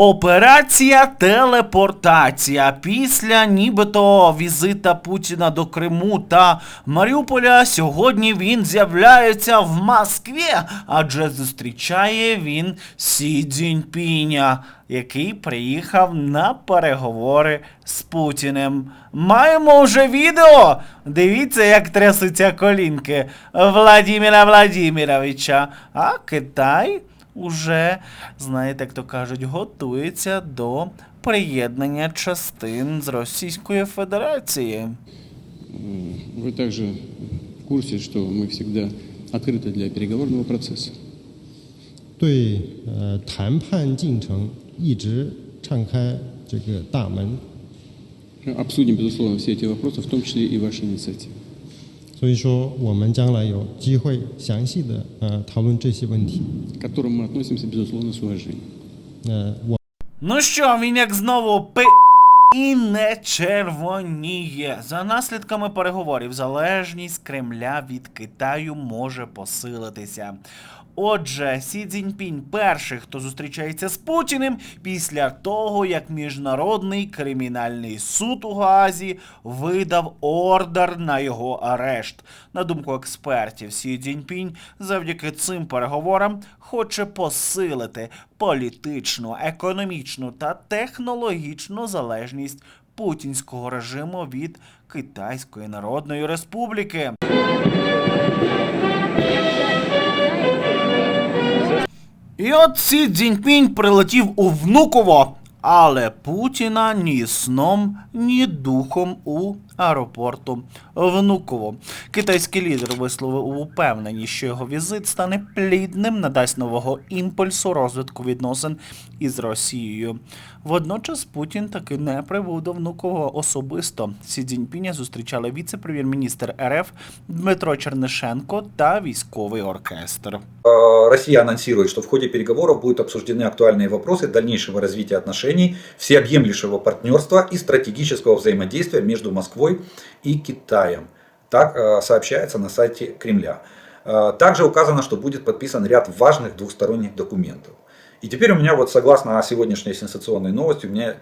Операція телепортація після нібито візита Путіна до Криму та Маріуполя. Сьогодні він з'являється в Москві, адже зустрічає він Сі Цзіньпіня, який приїхав на переговори з Путіним. Маємо вже відео. Дивіться, як трясуться колінки Владіміра Владіміровича. А Китай уже, знаєте, як то кажуть, готується до приєднання частин з Російської Федерації. М, Вы также в курсе, что мы всегда открыты для переговорного процесса. 对呃谈判进程一直敞开这个大门， Обсудим, безусловно, все эти вопросы, в том числе и ваши инициативы. 所以说我们将来有机会详细的呃讨论这些问题。 к которым мы относимся, безусловно, с уважением. 呃，我 Ну що, він як знову пи і не червоніє. За наслідками переговорів, залежність Кремля від Китаю може посилитися. Отже, Сі Цзіньпінь перший, хто зустрічається з Путіним після того, як Міжнародний кримінальний суд у Гаазі видав ордер на його арешт. На думку експертів, Сі Цзіньпінь завдяки цим переговорам хоче посилити політичну, економічну та технологічну залежність путінського режиму від Китайської Народної Республіки. І от Сі Цзіньпінь прилетів у Внуково, але Путіна ні сном, ні духом у аеропорту Внуково. Китайський лідер висловив упевненість, що його візит стане плідним, надасть нового імпульсу розвитку відносин із Росією. Водночас Путін таки не прибув до Внуково особисто. Сі Цзіньпіня зустрічали віце-прем'єр-міністр РФ Дмитро Чернишенко та військовий оркестр. Э, Россия анонсирует, что в ходе переговоров будут обсуждены актуальные вопросы дальнейшего развития отношений, всеобъемлющего партнерства и стратегического взаимодействия между Москвой И Китаем. Так э, сообщается на сайте Кремля. Э, Также указано, что будет подписан ряд важных двусторонних документов. И теперь у меня вот согласно сегодняшней сенсационной новости, у меня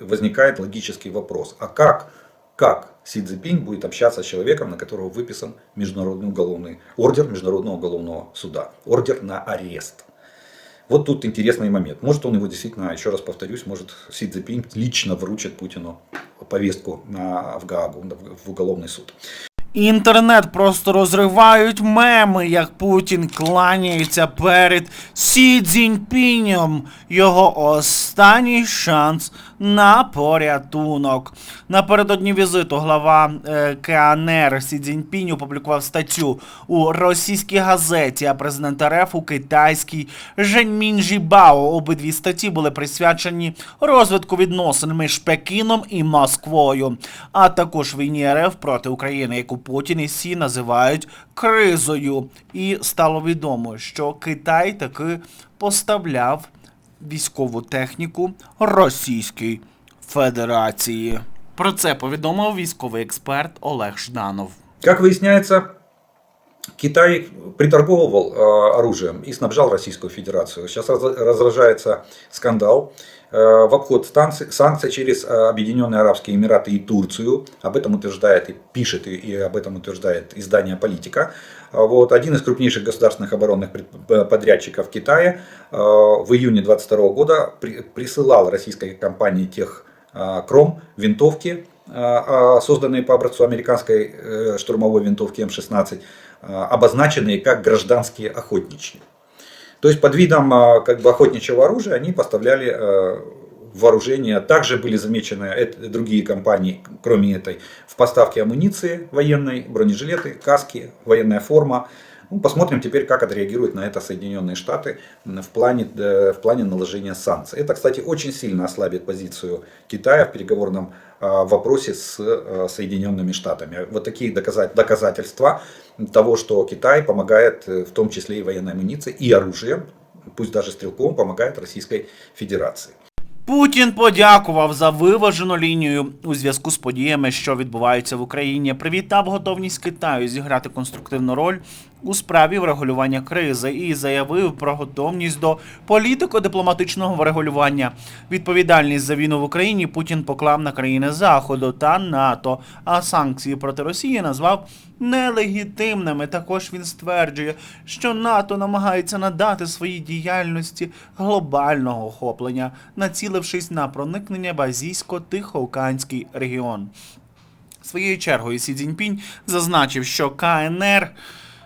возникает логический вопрос. А как, как Си Цзиньпинь будет общаться с человеком, на которого выписан международный уголовный ордер Международного уголовного суда, ордер на арест. Вот тут интересный момент. Может он его действительно, еще раз повторюсь, может Си Цзепин лично вручит Путину повестку на, в Гаагу, в уголовный суд. Інтернет просто розривають меми, як Путін кланяється перед Сі Цзіньпінем. Його останній шанс на порятунок. Напередодні візиту глава е, КНР Сі Цзіньпінь опублікував статтю у російській газеті, а президент РФ у китайській Женьмін Жібао. Обидві статті були присвячені розвитку відносин між Пекіном і Москвою, а також війні РФ проти України, яку Путін і Сі називають кризою. І стало відомо, що Китай таки поставляв військову техніку Російської Федерації. Про це повідомив військовий експерт Олег Жданов. Как выясняется, Китай приторговывал э, оружием и снабжал Российскую Федерацию. Сейчас раз- разражается скандал э, в обход санкций через э, Объединенные Арабские Эмираты и Турцию. Об этом утверждает и пишет, и, об этом утверждает издание «Политика». А Вот, один из крупнейших государственных оборонных подрядчиков Китая в июне 2022 года при- присылал российской компании тех э, Кром винтовки, а, созданные по образцу американской штурмовой винтовки М-16, э, обозначенные как гражданские охотничьи. То есть под видом э, как бы охотничьего оружия они поставляли э, вооружение. Также были замечены другие компании, кроме этой, в поставке амуниции военной, бронежилеты, каски, военная форма. Ну, посмотрим теперь, как отреагируют на это Соединенные Штаты м, в плане, э, в плане наложения санкций. Это, кстати, очень сильно ослабит позицию Китая в переговорном э, вопросе с э, Соединенными Штатами. Вот такие доказа- доказательства того, что Китай помогает, э, в том числе и военной амуницией, и оружием, пусть даже стрелковым, помогает Российской Федерации. Путін подякував за виважену лінію у зв'язку з подіями, що відбуваються в Україні. Привітав готовність Китаю зіграти конструктивну роль у справі врегулювання кризи і заявив про готовність до політико-дипломатичного врегулювання. Відповідальність за війну в Україні Путін поклав на країни Заходу та НАТО, а санкції проти Росії назвав нелегітимними. Також він стверджує, що НАТО намагається надати своїй діяльності глобального охоплення, націлившись на проникнення в азійсько-тихоокеанський регіон. Своєю чергою Сі Цзіньпінь зазначив, що КНР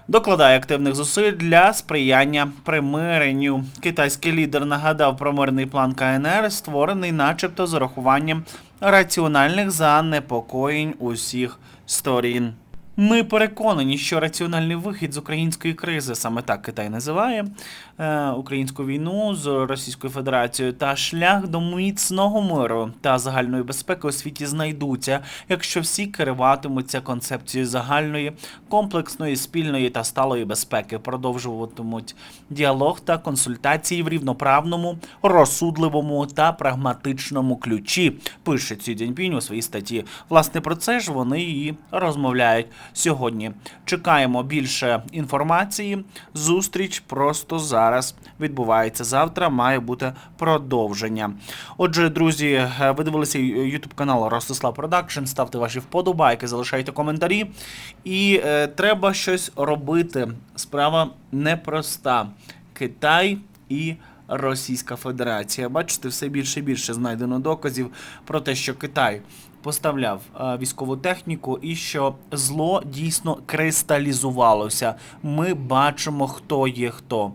докладає активних зусиль для сприяння примиренню. Китайський лідер нагадав про мирний план КНР, створений, начебто, з урахуванням раціональних занепокоєнь усіх сторін. Ми переконані, що раціональний вихід з української кризи, саме так Китай називає е, українську війну з Російською Федерацією, та шлях до міцного миру та загальної безпеки у світі знайдуться, якщо всі керуватимуться концепцією загальної, комплексної, спільної та сталої безпеки, продовжуватимуть діалог та консультації в рівноправному, розсудливому та прагматичному ключі. Пише Цю Дзіньпінь у своїй статті. Власне про це ж вони і розмовляють сьогодні. Чекаємо більше інформації. Зустріч просто зараз відбувається. Завтра має бути продовження. Отже, друзі, е, ви дивилися YouTube канал Ростислав Продакшн. Ставте ваші вподобайки, залишайте коментарі. І е, треба щось робити. Справа непроста. Китай і Російська Федерація. Бачите, все більше і більше знайдено доказів про те, що Китай поставляв е, військову техніку і що зло дійсно кристалізувалося. Ми бачимо, хто є хто.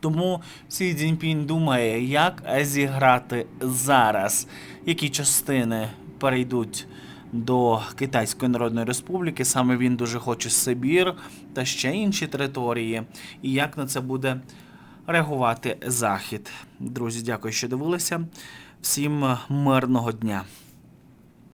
Тому Сі Цзіньпінь думає, як зіграти зараз, які частини перейдуть до Китайської Народної Республіки. Саме він дуже хоче Сибір та ще інші території. І як на це буде реагувати Захід. Друзі, дякую, що дивилися. Всім мирного дня.